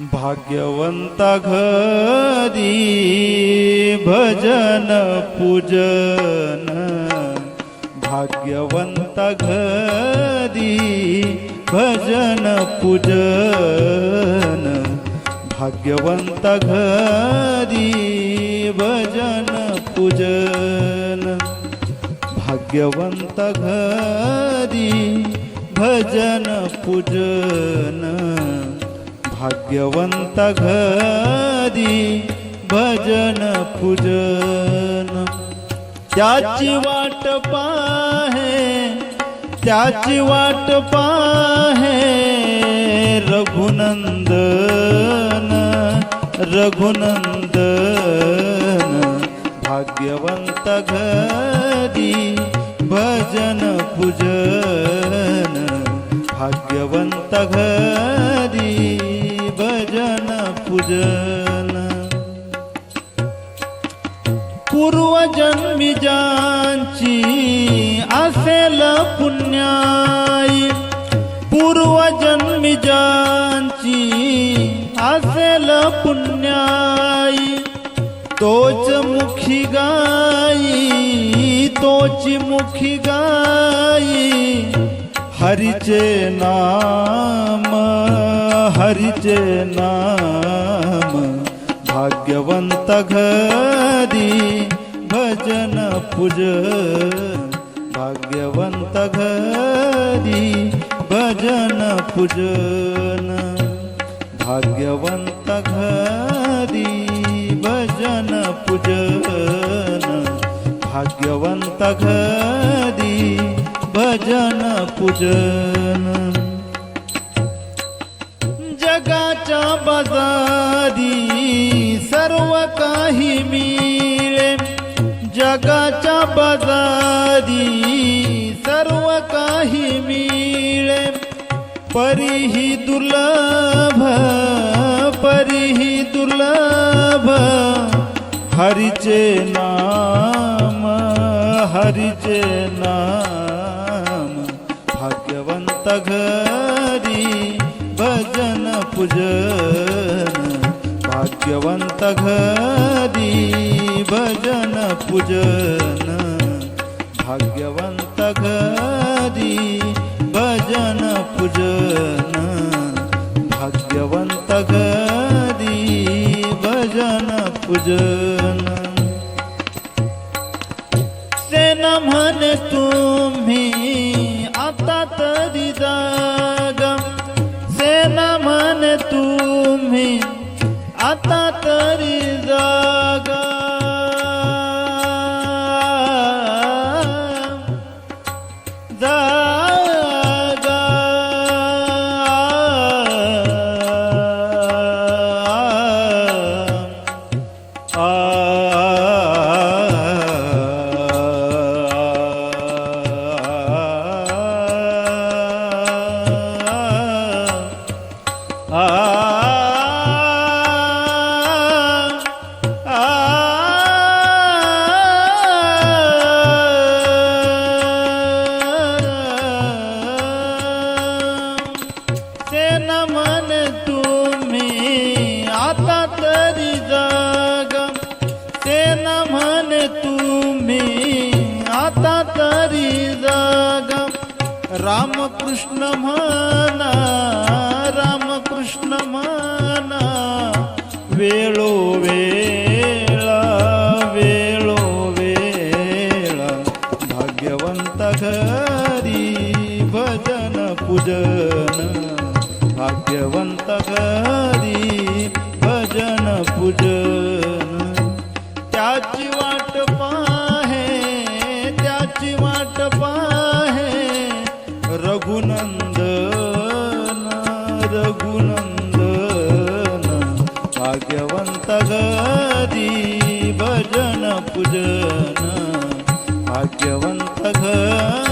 भाग्यवंता घरी भजन पूजन. भाग्यवंता घरी भजन पूजन. भाग्यवंता घरी भजन पूजन. भाग्यवंत घरी भजन पूजन. भाग्यवंत घरी भजन पूजन. त्याची वाट पाहे त्याची वाट पाहे रघुनंदन रघुनंदन. भाग्यवंत घरी भजन पूजन. भाग्यवंत घरी पूजन पूर्वजन्मी ज्यांची असेल पुण्याई। पूर्वजन्मी ज्यांची असेल पुण्याई। तोच मुखी गाई, तोची मुखी गाई। हरीचे नाम हरीचे नाम। भाग्यवंत घरी भजन पूज. भाग्यवंत घरी भजन पूजन. भाग्यवंत घरी भजन पूजन. भाग्यवंत घरी भजन पूजन. जगाच्या बाजारी सर्व काही मिळे जगाच्या बाजारी सर्व काही मिळे परीही दुर्लभ परीही दुर्लभ. हरीचे नाम हरीचे नाम. भाग्यवंत घरी भजन पूजन. भाग्यवंत घरी भजन पूजन। भाग्यवंत घरी भजन पूजन। भाग्यवंत घरी भजन पूजन। से म्हणे तुम्ही आता तरी जा। आता तरी जाग जागा सेन रामकृष्ण म्हणा रामकृष्ण म्हणा वेळो वेळा वेळो वेळा भाग्यवंत घरी भजन पूजन भाग्यवंत घरी भजन पूजन. रघुनंदन रघुनंदन भाग्यवंत घरी भजन पूजन भाग्यवंत घरी